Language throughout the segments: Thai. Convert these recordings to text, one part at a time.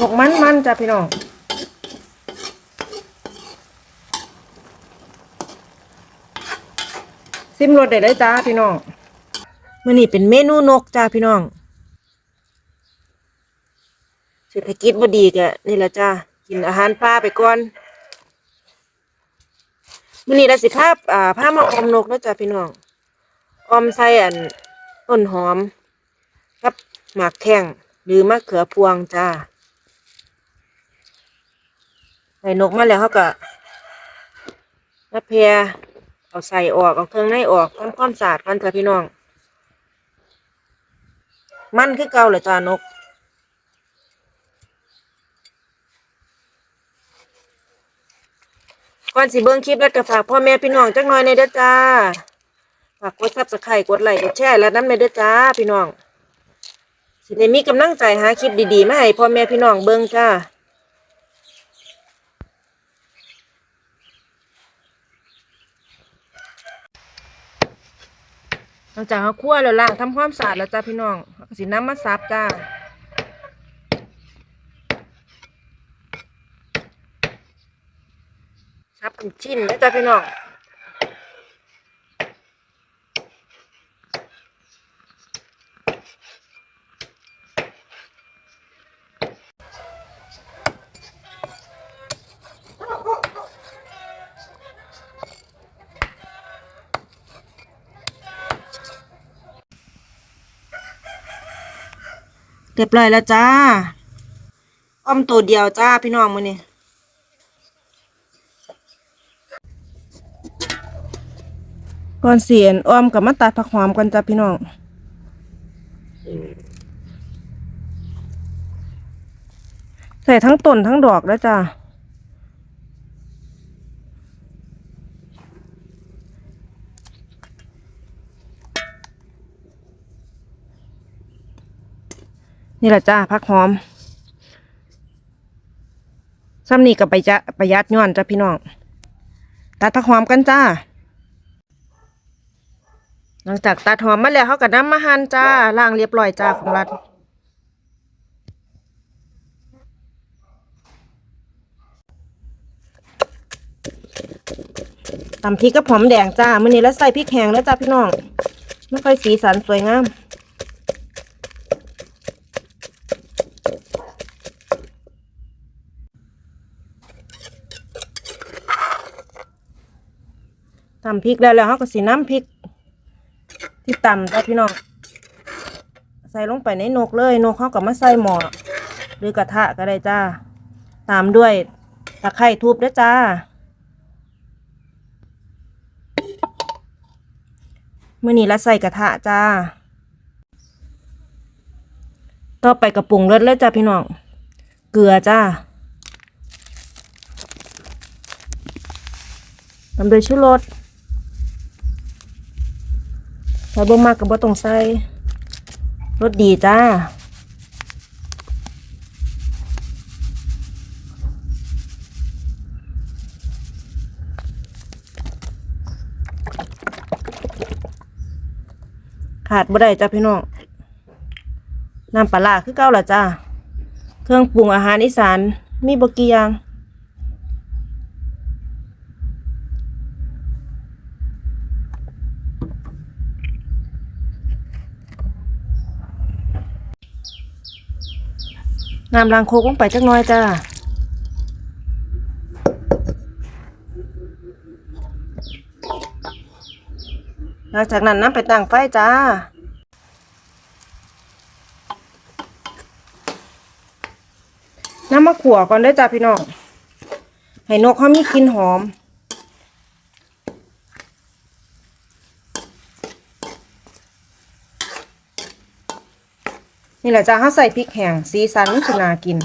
หกมันมันจ้ะพี่น้องซิมรสได้เลยจ้าพี่น้องมื่อนี้เป็นเมนูนกจ้าพี่น้องเศรษฐกิจบ่ดีกะนี่แหละจ้ากินอาหารปลาไปก่อนมื่อนี้เราสิพาอ่าพามาออมนกแล้วจ้าพี่น้องออมใส่อันต้นหอม กับหมากแข้งหรือมะเขือพวงจ้า ใส่นกมาแล้วเขาก็มาเพยเอาใส่ออกเอาเครื่องในออกทำความสะอาดกันจ้าพี่น้อง มันคือเก่าเหรอจ้านกก่อนสิเบิ่งคลิปแล้วก็ฝากพ่อแม่พี่น้องจักหน่อยในเด้อจ้า ฝากกดซับสไครต์กดไลค์กดแชร์และน้ำในเด้อจ้าพี่น้อง สิได้มีกำลังใจหาคลิปดีๆมาให้พ่อแม่พี่น้องเบิ่งจ้า หลังจากเขาคั่วแล้วล่างทำความสะอาดแล้วจ้าพี่น้องสีน้ำมาซับจ้าซับเป็นชิ้นแล้วจ้าพี่น้อง เรียบร้อยแล้วจ้าอ้อมตัวเดียวจ้าพี่น้องมือนี่ก่อนเสียนอ้อมกับมาตัดผักหอมกันจ้าพี่น้องใส่ทั้งต้นทั้งดอกแล้วจ้า นี่แหละจ้าผักหอมซ้ำนี่กับไปจะประหยัดย้อนจ้าพี่น้องตัดผักหอมกันจ้า หลังจากตัดหอมมาแล้วเขาก็นำมาหั่นจ้าล้างเรียบร้อยจ้าของรัดตำพริกกับหอมแดงจ้ามื้อนี้แล้วใส่พริกแห้งแล้วจ้าพี่น้องไม่ค่อยสีสันสวยงาม ตำพริกแล้วแล้วเขาก็สีน้ำพริก ที่ตำจ้ะพี่น้องใส่ลงไปในนกเลยนกเขาก็มาใส่หม้อหรือกระทะก็ได้จ้าตามด้วยตะไคร่ทุบด้วยจ้าเมื่อนี้ละใส่กระทะจ้า ต่อไปกระปุงเลือดเลยจ้าพี่น้อง เกลือจ้าตามด้วยชูรส ใส่บ่มากกับบ่ต้องใส่รสดีจ้าขาดบ่ได้จ้าพี่น้องน้ำปลาร้าคือเก่าล่ะจ้า เครื่องปรุงอาหารอีสานมีบกี่อย่าง น้ำล้างโคกลงไปจักหน่อยจ้าหลังจากนั้นน้ำไปตั้งไฟจ้าน้ำมะขั่วก่อนได้จ้าพี่น้องให้นกเขามีกลิ่นหอม นี่แหละจ้าเขาใส่พริกแห้งสีสันนสินากิน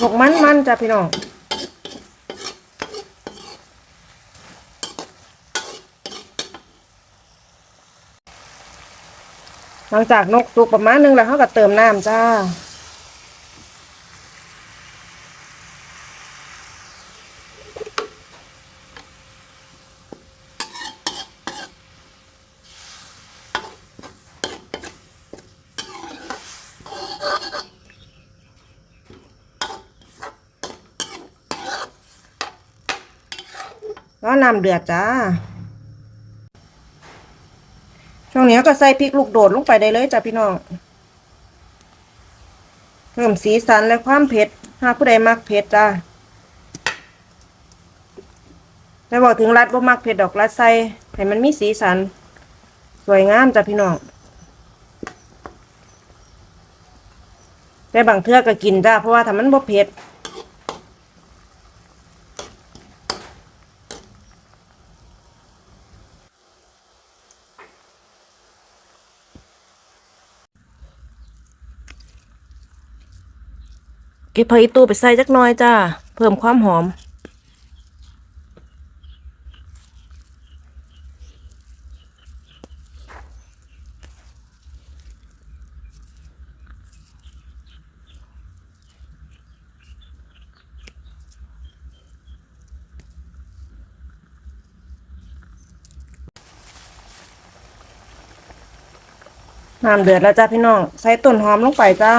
นหกมันมันจ้ะพี่น้องหลังจากนกสุกประมาณนึงแล้วเขาก็เติมน้ำจ้า แล้วน้ำเดือดจ้า ช่วงนี้ก็ใส่พริกลูกโดดลงไปได้เลยจ้ะพี่น้อง เพิ่มสีสันและความเผ็ด หากผู้ใดมักเผ็ดจ้าแต่บอกถึงรัดบ่มักเผ็ดดอกรัดใส่ให้มันมีสีสัน สวยงามจ้ะพี่น้องแต่บางเทื่อก็กินจ้าเพราะว่าถ้ามันบ่เผ็ด ก็บผักอีตูไปใส่จักหน้อยจ้า เพิ่มความหอม น้ำเดือดแล้วจ้าพี่น้อง ใส่ต้นหอมลงไปจ้า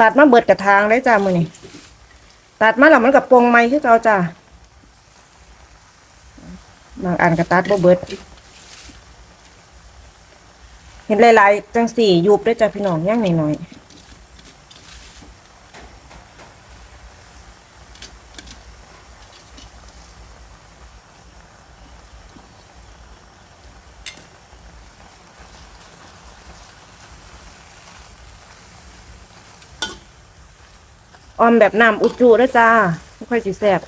ตัดมาเบิดกระทางเลยจ้ามือนี่ตัดมาแล้วมันกับปงไม้คือเก่าจ้าบางอันก็ตัดบ่เบิด เห็นหลายๆจังสี่ยุบด้วยจ้าพี่น้องย่างหน่อยๆ ออมแบบน้ำอุจจุด้วยจ้าไม่ค่อยสิแซ่บ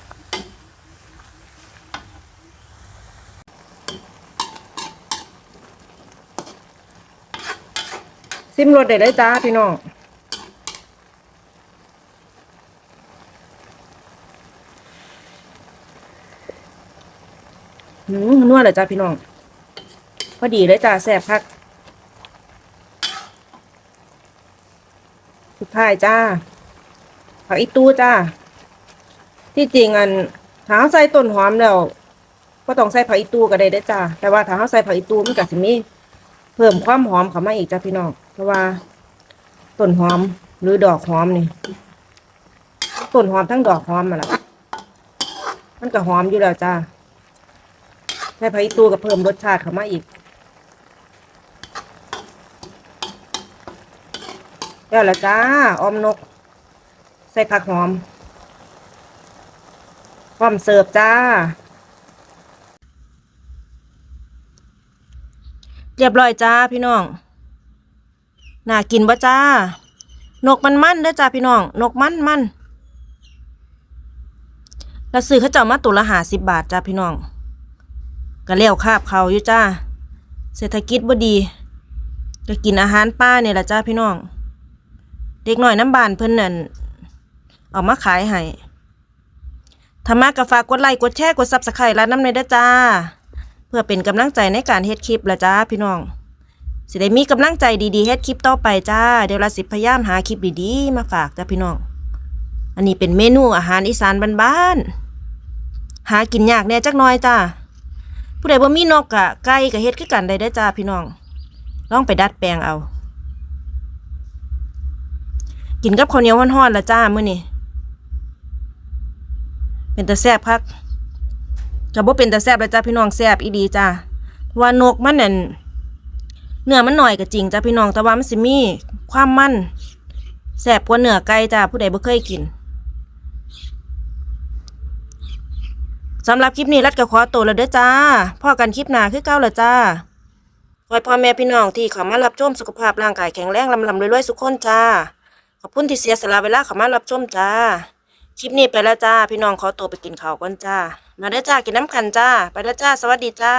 ซิมรสเด็ดเลยจ้าพี่น้องหืมนวดเลยจ้าพี่น้อง พอดีเลยจ้าแซ่บคัก สุดท้ายจ้า ผักอีตู้จ้า ที่จริงอันถ้าเราใส่ต้นหอมแล้วก็ต้องใส่ผักอีตู้ก็ได้เด้จ้า แต่ว่าถ้าเราใส่ผักอีตู้มันก็สิมีเพิ่มความหอมเข้ามาอีกจ้าพี่น้องเพราะว่าต้นหอมหรือดอกหอมนี่ต้นหอมทั้งดอกหอมมาละมันก็หอมอยู่แล้วจ้าใส่ผักอีตู้ก็เพิ่มรสชาติเข้ามาอีกแล้วละจ้าออมนก ส่ผักหอมพร้อมเสิร์ฟจ้า เรียบร้อยจ้าพี่น้อง น่ากินบ่จ้า นกมันมันเด้อจ้าพี่น้อง นกมันมันแล้วซื้อเขาเจ้ามาตัวละหาสิบบาทจ้าพี่น้องก็เลี้ยวคาบเขาอยู่จ้า เศรษฐกิจบ่ดีก็กินอาหารป้าเนี่ยละจ้าพี่น้อง เด็กหน่อยน้ำบานเพิ่นนั่น เอามาขายให้ถ้ามากก็ฝากกดไลค์กดแชร์กดซับสไครต์ร้านน้ำในด้จ้า เพื่อเป็นกำลังใจในการเฮ็ดคลิปละจ้าพี่น้อง สิได้มีกำลังใจดีๆเฮ็ดคลิปต่อไปจ้า เดี๋ยวเราสิพยายามหาคลิปดีๆ มาฝากจ้าพี่น้อง อันนี้เป็นเมนูอาหารอีสานบ้านๆหากินยากแน่จักหน่อยจ้าผู้ใดบ่มีนกกะไก่กะเฮ็ดคือกันได้เด้จ้าพี่น้อง ลองไปดัดแปลงเอา กินกับข้าวเหนียวฮ้อนๆละจ้ามื้อนี้ เป็นตาแซบคักก็บ่เป็นตาแซบเลยจ้าพี่น้องแซบอีดีจ้าว่านกมันนั่นเนื้อมันหน่อยก็จริงจ้าพี่น้องแต่ว่ามันสิมีความมันแซบกว่าเนื้อไก่จ้าผู้ใดบ่เคยกินสำหรับคลิปนี้รัดก็ขอตัวแล้วเด้อจ้าพ่อกันคลิปหน้าคือเก่าละจ้าขอให้พ่อแม่พี่น้องที่เขามารับชมสุขภาพร่างกายแข็งแรงลำลำรวยๆสุขคนจ้าขอบคุณที่เสียสละเวลาเขามารับชมจ้า คลิปนี้ไปแล้วจ้า พี่น้องขอตัวไปกินข้าวก่อนจ้า มาได้จ้ากินน้ำกันจ้า ไปแล้วจ้า สวัสดีจ้า